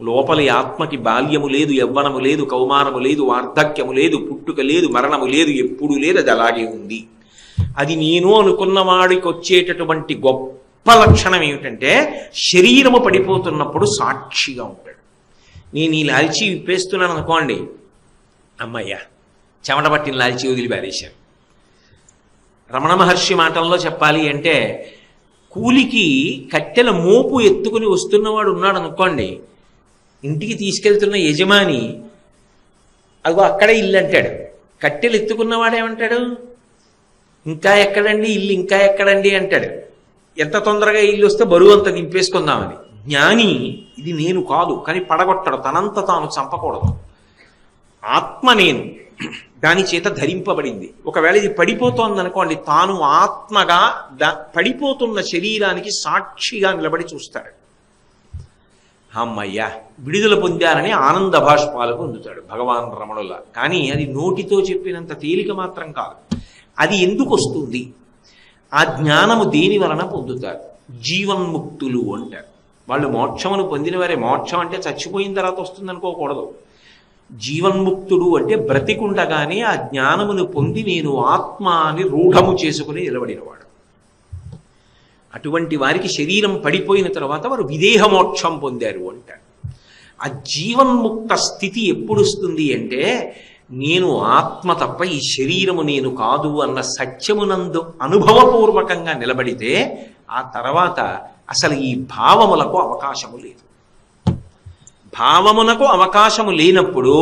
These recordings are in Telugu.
లోపలి ఆత్మకి బాల్యము లేదు యవ్వనము లేదు కౌమారము లేదు వార్ధక్యము లేదు పుట్టుక లేదు మరణము లేదు ఎప్పుడు లేదు అది అలాగే ఉంది. అది నేను అనుకున్న వాడికి వచ్చేటటువంటి గొప్ప లక్షణం ఏమిటంటే శరీరము పడిపోతున్నప్పుడు సాక్షిగా ఉంటాడు. నేను ఈ లాల్చి విప్పేస్తున్నాను అనుకోండి. అమ్మయ్యా చెమట పట్టిన లాల్చి వదిలి పారేశాను రమణ మహర్షి మాటల్లో చెప్పాలి అంటే కూలికి కట్టెల మోపు ఎత్తుకుని వస్తున్నవాడు ఉన్నాడు అనుకోండి ఇంటికి తీసుకెళ్తున్న యజమాని అదిగో అక్కడే ఇల్లు అంటాడు. కట్టెలు ఎత్తుకున్నవాడేమంటాడు ఇంకా ఎక్కడండి? ఇల్లు ఇంకా ఎక్కడండి? అంటాడు. ఎంత తొందరగా ఇల్లు వస్తే బరువు అంత దింపేసుకుందామని జ్ఞాని ఇది నేను కాదు కానీ పడగొట్టడు. తనంత తాను చంపకూడదు. ఆత్మ నేను. దాని చేత ధరింపబడింది. ఒకవేళ ఇది పడిపోతోంది అనుకోండి తాను ఆత్మగా దా- పడిపోతున్న శరీరానికి సాక్షిగా నిలబడి చూస్తాడు. అమ్మయ్యా విడుదల పొందారని ఆనంద భాష్పాలకు పొందుతాడు భగవాన్ రమణుల. కానీ అది నోటితో చెప్పినంత తేలిక మాత్రం కాదు. అది ఎందుకు వస్తుంది? ఆ జ్ఞానము దేని వలన పొందుతారు? జీవన్ముక్తులు అంటారు. వాళ్ళు మోక్షమును పొందిన వారే. మోక్షం అంటే చచ్చిపోయిన తర్వాత వస్తుంది అనుకోకూడదు. జీవన్ముక్తుడు అంటే బ్రతికుండగానే ఆ జ్ఞానమును పొంది నేను ఆత్మ అని రూఢము చేసుకుని నిలబడినవాడు అటువంటి వారికి శరీరం పడిపోయిన తర్వాత వారు విదేహమోక్షం పొందారు అంటారు ఆ జీవన్ముక్త స్థితి ఎప్పుడు వస్తుంది అంటే నేను ఆత్మ తప్ప ఈ శరీరము నేను కాదు అన్న సత్యమునందు అనుభవపూర్వకంగా నిలబడితే ఆ తర్వాత అసలు ఈ భావములకు అవకాశము లేదు. భావమునకు అవకాశము లేనప్పుడు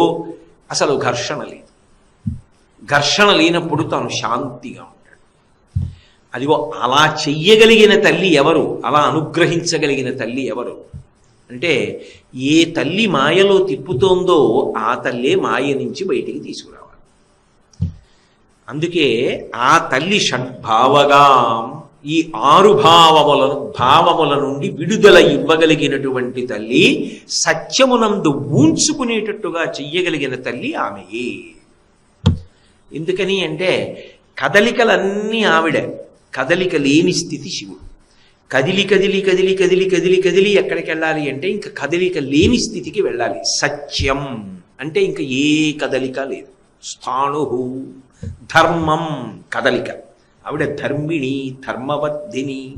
అసలు ఘర్షణ లేదు. ఘర్షణ లేనప్పుడు తాను శాంతిగా అదిగో అలా చెయ్యగలిగిన తల్లి ఎవరు? అలా అనుగ్రహించగలిగిన తల్లి ఎవరు? అంటే ఏ తల్లి మాయలో తిప్పుతోందో ఆ తల్లే మాయ నుంచి బయటికి తీసుకురావాలి. అందుకే ఆ తల్లి షడ్భావగా ఈ ఆరు భావములను భావముల నుండి విడుదల ఇవ్వగలిగినటువంటి తల్లి సత్యమునందు ఊంచుకునేటట్టుగా చెయ్యగలిగిన తల్లి ఆమెయే. ఎందుకని అంటే కదలికలన్నీ ఆవిడే. కదలిక లేని స్థితి శివుడు. కదిలి కదిలి కదిలి కదిలి కదిలి కదిలి ఎక్కడికి వెళ్ళాలి అంటే ఇంకా కదలిక లేని స్థితికి వెళ్ళాలి. సత్యం అంటే ఇంకా ఏ కదలిక లేదు. స్థాణు ధర్మం కదలిక. ఆవిడ ధర్మిణి ధర్మవర్ధిని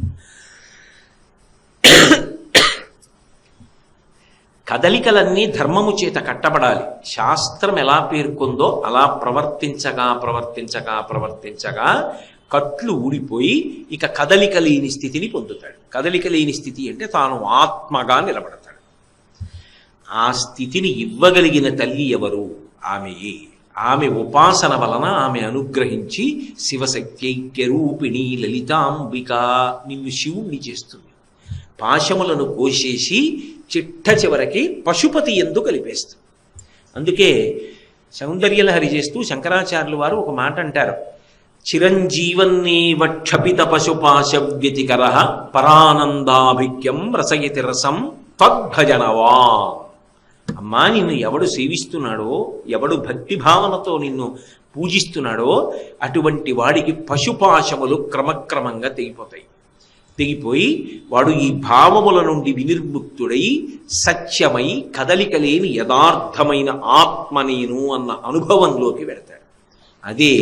కదలికలన్నీ ధర్మము చేత కట్టబడాలి. శాస్త్రం ఎలా పేర్కొందో అలా ప్రవర్తించగా ప్రవర్తించగా ప్రవర్తించగా కట్లు ఊడిపోయి ఇక కదలిక లేని స్థితిని పొందుతాడు. కదలిక లేని స్థితి అంటే తాను ఆత్మగా నిలబడతాడు. ఆ స్థితిని ఇవ్వగలిగిన తల్లి ఎవరు? ఆమెయే ఆమె ఉపాసన వలన ఆమె అనుగ్రహించి శివశక్త్యైక్యరూపిణి లలితాంబిక నిన్ను శివుణ్ణి చేస్తుంది. పాశములను కోసేసి చిట్ట చివరికి పశుపతి ఎందు కలిపేస్తుంది. అందుకే సౌందర్యలహరి చేస్తూ శంకరాచార్యులు వారు ఒక మాట అంటారు. చిరంజీవన్నేవ క్షపిత పశుపాశ వ్యతికర పరానందాభిక్యం రసయతి రసం త్వద్భజనవా అమ్మా నిన్ను ఎవడు సేవిస్తున్నాడో ఎవడు భక్తి భావనతో నిన్ను పూజిస్తున్నాడో అటువంటి వాడికి పశుపాశములు క్రమక్రమంగా తెగిపోతాయి. తెగిపోయి వాడు ఈ భావముల నుండి వినిర్ముక్తుడై సత్యమై కదలిక లేని యథార్థమైన ఆత్మ నేను అన్న అనుభవంలోకి వెడతాడు. అదే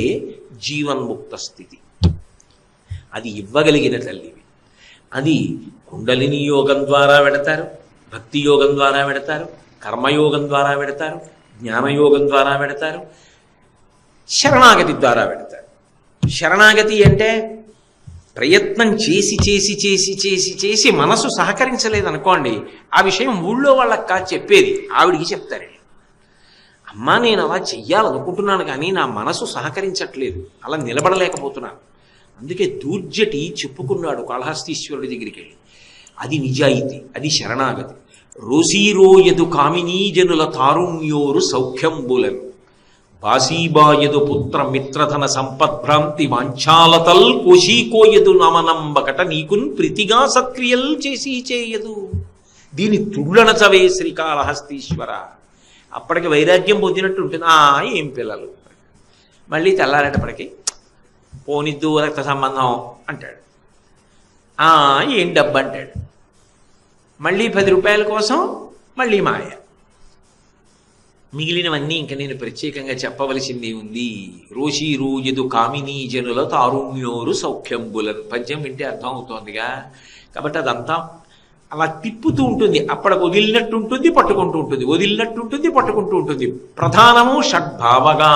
జీవన్ముక్త స్థితి. అది ఇవ్వగలిగిన తల్లివి. అది కుండలిని యోగం ద్వారా వెడతారు భక్తి యోగం ద్వారా వెడతారు కర్మయోగం ద్వారా వెడతారు జ్ఞానయోగం ద్వారా వెడతారు శరణాగతి ద్వారా వెడతారు శరణాగతి అంటే ప్రయత్నం చేసి చేసి చేసి చేసి చేసి మనసు సహకరించలేదనుకోండి ఆ విషయం ఊళ్ళో వాళ్ళకి కాదు చెప్పేది ఆవిడికి చెప్తారు అమ్మా నేను అలా చెయ్యాలనుకుంటున్నాను కానీ నా మనసు సహకరించట్లేదు. అలా నిలబడలేకపోతున్నాను. అందుకే దూర్జటి చెప్పుకున్నాడు కాళహస్తీశ్వరుడి దగ్గరికి. వెళ్ళి అది నిజాయితీ అది శరణాగతి. రోసీరోయదు కామినీజనుల తారుణ్యోరు సౌఖ్యంబులను. బాసీబాయదు పుత్ర మిత్రధన సంపద్భ్రాంతి వాంఛాలతల్ కోశీకోయదు నమనంబకట నీకున్ ప్రీతిగా సత్క్రియల్ చేసి చేయదు. దీని తుళ్ళనచవే శ్రీకాళహస్తీశ్వర అప్పటికి వైరాగ్యం పొందినట్టు ఉంటుంది. ఆ ఏం పిల్లలు? మళ్ళీ తెల్లారేటప్పటికి పోనిద్దు రక్త సంబంధం అంటాడు. ఆ ఏం డబ్బు అంటాడు? మళ్ళీ పది రూపాయల కోసం మళ్ళీ మాయ మిగిలినవన్నీ ఇంక నేను ప్రత్యేకంగా చెప్పవలసింది ఉంది. రోషి రూయదు కామినీ జనుల తారుణ్యోరు సౌఖ్యంబులన్. పద్యం వింటే అర్థం అవుతోందిగా. కాబట్టి అదంతా అలా తిప్పుతూ ఉంటుంది. అప్పటికి వదిలినట్టు ఉంటుంది పట్టుకుంటూ ఉంటుంది. వదిలినట్టు ఉంటుంది పట్టుకుంటూ ఉంటుంది. ప్రధానము షడ్భావగా.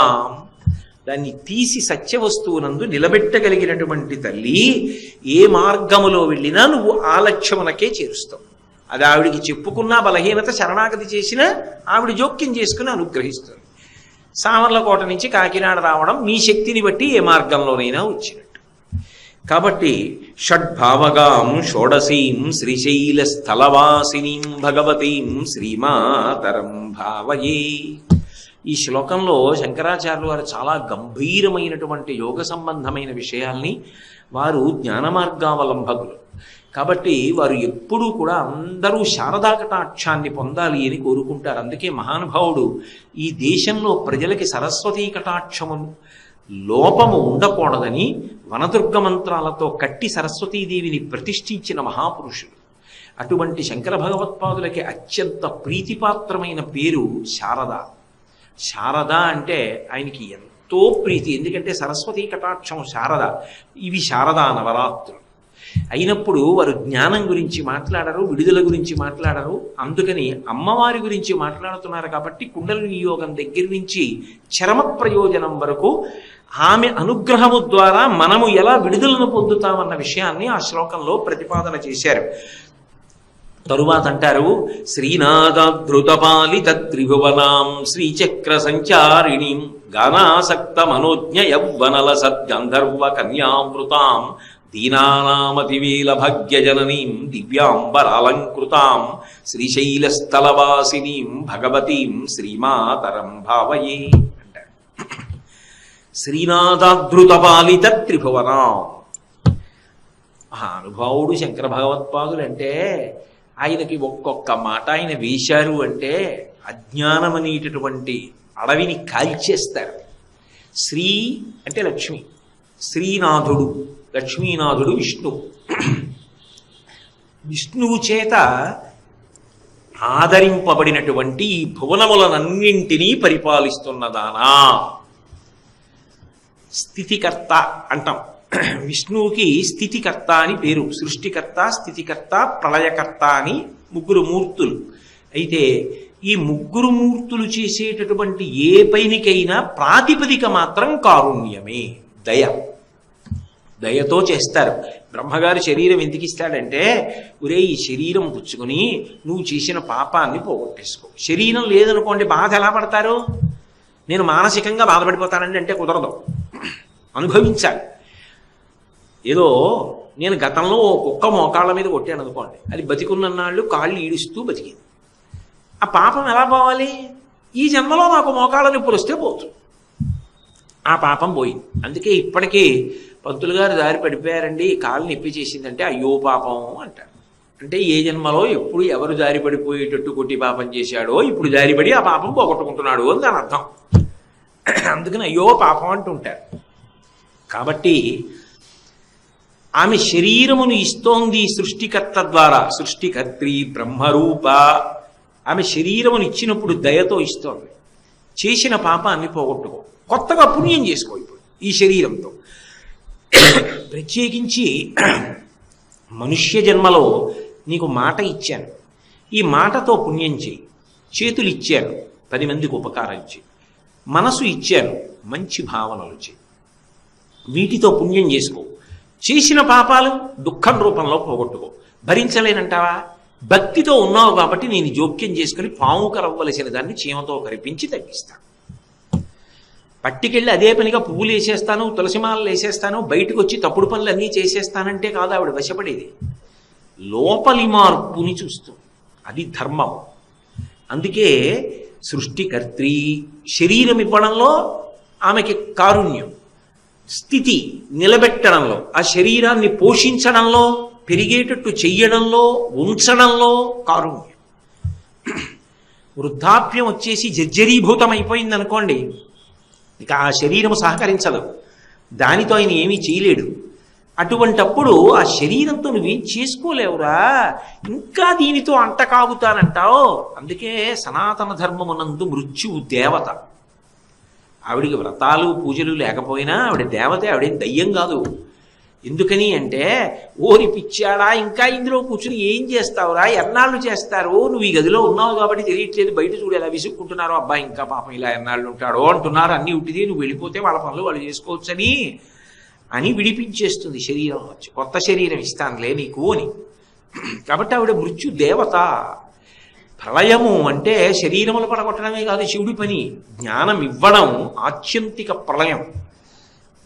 దాన్ని తీసి సత్య వస్తువునందు నిలబెట్టగలిగినటువంటి తల్లి ఏ మార్గములో వెళ్ళినా నువ్వు ఆ లక్ష్యమునకే చేరుస్తావు. అది ఆవిడికి చెప్పుకున్నా బలహీనత శరణాగతి చేసినా ఆవిడ జోక్యం చేసుకుని అనుగ్రహిస్తుంది. సామర్లకోట నుంచి కాకినాడ రావడం మీ శక్తిని బట్టి ఏ మార్గంలోనైనా వచ్చినట్టు. కాబట్టి షడ్భావగాం షోడశీం శ్రీశైల స్థలవాసినీం భగవతీం శ్రీమాతరం భావయే. ఈ శ్లోకంలో శంకరాచార్యులు వారు చాలా గంభీరమైనటువంటి యోగ సంబంధమైన విషయాల్ని వారు జ్ఞాన మార్గావలంబకులు కాబట్టి వారు ఎప్పుడూ కూడా అందరూ శారదా కటాక్షాన్ని పొందాలి అని కోరుకుంటారు. అందుకే మహానుభావుడు ఈ దేశంలో ప్రజలకి సరస్వతీ కటాక్షమును లోపము ఉండకూడదని వనదుర్గ మంత్రాలతో కట్టి సరస్వతీదేవిని ప్రతిష్ఠించిన మహాపురుషుడు. అటువంటి శంకర భగవత్పాదులకి అత్యంత ప్రీతిపాత్రమైన పేరు శారద. శారద అంటే ఆయనకి ఎంతో ప్రీతి ఎందుకంటే సరస్వతీ కటాక్షం శారద. ఇవి శారదా నవరాత్రులు. అయినప్పుడు వారు జ్ఞానం గురించి మాట్లాడరు విడుదల గురించి మాట్లాడరు. అందుకని అమ్మవారి గురించి మాట్లాడుతున్నారు కాబట్టి కుండల వినియోగం దగ్గర నుంచి చరమ ప్రయోజనం వరకు ఆమె అనుగ్రహము ద్వారా మనము ఎలా విడుదలను పొందుతామన్న విషయాన్ని ఆ శ్లోకంలో ప్రతిపాదన చేశారు. తరువాత అంటారు శ్రీనాథృతపాలిత త్రిభువనాం శ్రీచక్ర సంచారిణీం గానాసక్త మనోజ్ఞ యవ్వనల సద్గంధర్వ కన్యామృతాం దీనానామతివేల భాగ్యజననీం దివ్యాంబరాలంకృతాం శ్రీశైలస్థలవాసినీం భగవతీం శ్రీమాతరం భావయే అంటారు శ్రీనాథాదృతపాలిత త్రిభువనాం మహానుభావుడు శంకర భగవత్పాదులు అంటే ఆయనకి ఒక్కొక్క మాట ఆయన వేశారు అంటే అజ్ఞానమనేటటువంటి అడవిని కాల్చేస్తారు. శ్రీ అంటే లక్ష్మి. శ్రీనాథుడు లక్ష్మీనాథుడు విష్ణు. విష్ణువు చేత ఆదరింపబడినటువంటి ఈ భువనములనన్నింటినీ పరిపాలిస్తున్నదానా స్థితికర్త అంటాం. విష్ణువుకి స్థితికర్త అని పేరు సృష్టికర్త స్థితికర్త ప్రళయకర్త అని ముగ్గురు మూర్తులు. అయితే ఈ ముగ్గురు మూర్తులు చేసేటటువంటి ఏ పైనికైనా ప్రాతిపదిక మాత్రం కారుణ్యమే దయ. దయతో చేస్తారు. బ్రహ్మగారు శరీరం ఎందుకు ఇస్తాడంటే ఒరే ఈ శరీరం పుచ్చుకొని నువ్వు చేసిన పాపాన్ని పోగొట్టేసుకో. శరీరం లేదనుకోండి బాధ ఎలా పడతారు? నేను మానసికంగా బాధపడిపోతానండి అంటే కుదరదు. అనుభవించాలి. ఏదో నేను గతంలో ఓ కుక్క మోకాళ్ళ మీద కొట్టాను అనుకోండి. అది బతికున్నన్నాళ్ళు కాళ్ళు ఈడుస్తూ బతికింది. ఆ పాపం ఎలా పోవాలి? ఈ జన్మలో నాకు మోకాళ్ళ నొప్పులు వస్తే పోతుంది. ఆ పాపం పోయింది. అందుకే ఇప్పటికీ పంతులు గారు దారి పడిపోయారండి. కాలు నొప్పి చేసిందంటే అయ్యో పాపం అంటారు. అంటే ఏ జన్మలో ఎప్పుడు ఎవరు దారి పడిపోయేటట్టు కొట్టి పాపం చేశాడో ఇప్పుడు జారిపడి ఆ పాపం పోగొట్టుకుంటున్నాడు అని దాని అర్థం. అందుకని అయ్యో పాపం అంటుంటారు కాబట్టి ఆమె శరీరమును ఇస్తోంది సృష్టికర్త ద్వారా. సృష్టికర్త్రి బ్రహ్మరూప. ఆమె శరీరమును ఇచ్చినప్పుడు దయతో ఇస్తోంది. చేసిన పాపాన్ని పోగొట్టుకో. కొత్తగా పుణ్యం చేసుకో ఇప్పుడు ఈ శరీరంతో. ప్రత్యేకించి మనుష్య జన్మలో నీకు మాట ఇచ్చాను. ఈ మాటతో పుణ్యం చేయి. చేతులు ఇచ్చాను. పది మందికి ఉపకారం చేయి. మనసు ఇచ్చాను. మంచి భావనలు చేయి. వీటితో పుణ్యం చేసుకో. చేసిన పాపాలు దుఃఖం రూపంలో పోగొట్టుకో. భరించలేనంటావా? భక్తితో ఉన్నావు కాబట్టి నేను జోక్యం చేసుకుని పాము కరవ్వలసిన దాన్ని చీమతో కరిపించి తగ్గిస్తాను పట్టికెళ్ళి అదే పనిగా పువ్వులు వేసేస్తాను తులసిమాలలు వేసేస్తాను బయటకు వచ్చి తప్పుడు పనులు అన్నీ చేసేస్తానంటే కాదు ఆవిడ వశపడేది. లోపలి మార్పుని చూస్తూ అది ధర్మం. అందుకే సృష్టికర్త్రి శరీరం ఇవ్వడంలో ఆమెకి కారుణ్యం. స్థితి నిలబెట్టడంలో ఆ శరీరాన్ని పోషించడంలో పెరిగేటట్టు చెయ్యడంలో ఉంచడంలో కారుణ్యం. వృద్ధాప్యం వచ్చేసి జర్జరీభూతం అయిపోయింది అనుకోండి ఇక ఆ శరీరము సహకరించదు. దానితో ఆయన ఏమీ చేయలేడు. అటువంటప్పుడు ఆ శరీరంతో నువ్వేం చేసుకోలేవురా? ఇంకా దీనితో అంట కాగుతానంటావు? అందుకే సనాతన ధర్మమునందు మృత్యువు దేవత. ఆవిడికి వ్రతాలు పూజలు లేకపోయినా ఆవిడ దేవతే ఆవిడేం దయ్యం కాదు. ఎందుకని అంటే ఓరి పిచ్చాడా ఇంకా ఇందులో కూర్చుని ఏం చేస్తావురా ఎన్నాళ్ళు చేస్తారు? నువ్వు ఈ గదిలో ఉన్నావు కాబట్టి తెలియట్లేదు బయట చూడు ఎలా విసుక్కుంటున్నారో అబ్బాయి ఇంకా పాపం ఇలా ఎన్నాళ్ళు ఉంటాడో అంటున్నారు అన్ని ఉంటుంది నువ్వు వెళ్ళిపోతే వాళ్ళ పనులు వాళ్ళు చేసుకోవచ్చని అని విడిపించేస్తుంది శరీరం వచ్చి. కొత్త శరీరం ఇస్తానులే నీకు అని. కాబట్టి ఆవిడ మృత్యు దేవత. ప్రళయము అంటే శరీరములు పడగొట్టడమే కాదు శివుడి పని. జ్ఞానం ఇవ్వడం ఆత్యంతిక ప్రళయం.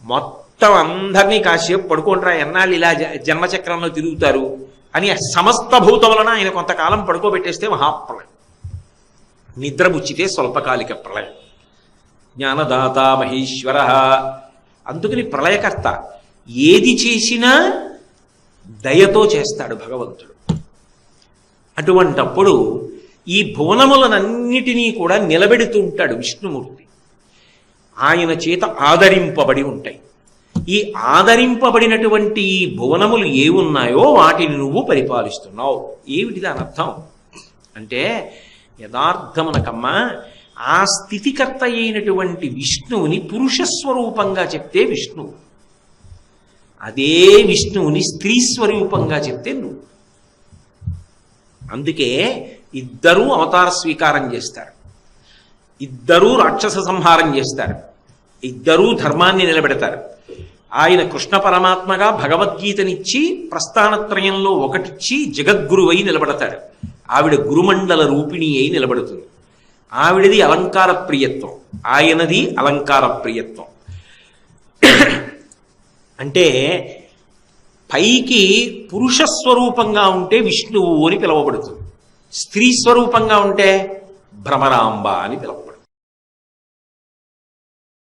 మొత్తం అందరినీ కాసేపు పడుకుంటారా ఎన్నాళ్ళు ఇలా జన్మచక్రంలో తిరుగుతారు అని సమస్త భూతములను ఆయన కొంతకాలం పడుకోబెట్టేస్తే మహాప్రళయం. నిద్రబుచ్చితే స్వల్పకాలిక ప్రళయం. జ్ఞానదాత మహేశ్వర. అందుకని ప్రళయకర్త ఏది చేసినా దయతో చేస్తాడు భగవంతుడు. అటువంటప్పుడు ఈ భువనములనన్నిటినీ కూడా నిలబెడుతూ ఉంటాడు విష్ణుమూర్తి. ఆయన చేత ఆదరింపబడి ఉంటాయి. ఈ ఆదరింపబడినటువంటి భువనములు ఏ ఉన్నాయో వాటిని నువ్వు పరిపాలిస్తున్నావు. ఏమిటి దాని అర్థం? అంటే యథార్థమునకమ్మా ఆ స్థితికర్త అయినటువంటి విష్ణువుని పురుష స్వరూపంగా చెప్తే విష్ణువు అదే విష్ణువుని స్త్రీ స్వరూపంగా చెప్తే నువ్వు. అందుకే ఇద్దరూ అవతార స్వీకారం చేస్తారు. ఇద్దరూ రాక్షస సంహారం చేస్తారు. ఇద్దరూ ధర్మాన్ని నిలబెడతారు. ఆయన కృష్ణ పరమాత్మగా భగవద్గీతనిచ్చి ప్రస్థానత్రయంలో ఒకటిచ్చి జగద్గురువై నిలబడతాడు. ఆవిడ గురుమండల రూపిణి అయి నిలబడుతుంది. ఆవిడది అలంకార ప్రియత్వం. ఆయనది అలంకార ప్రియత్వం. అంటే పైకి పురుష స్వరూపంగా ఉంటే విష్ణువు అని పిలువబడుతుంది. స్త్రీ స్వరూపంగా ఉంటే భ్రమరాంబ అని పిలువబడుతుంది.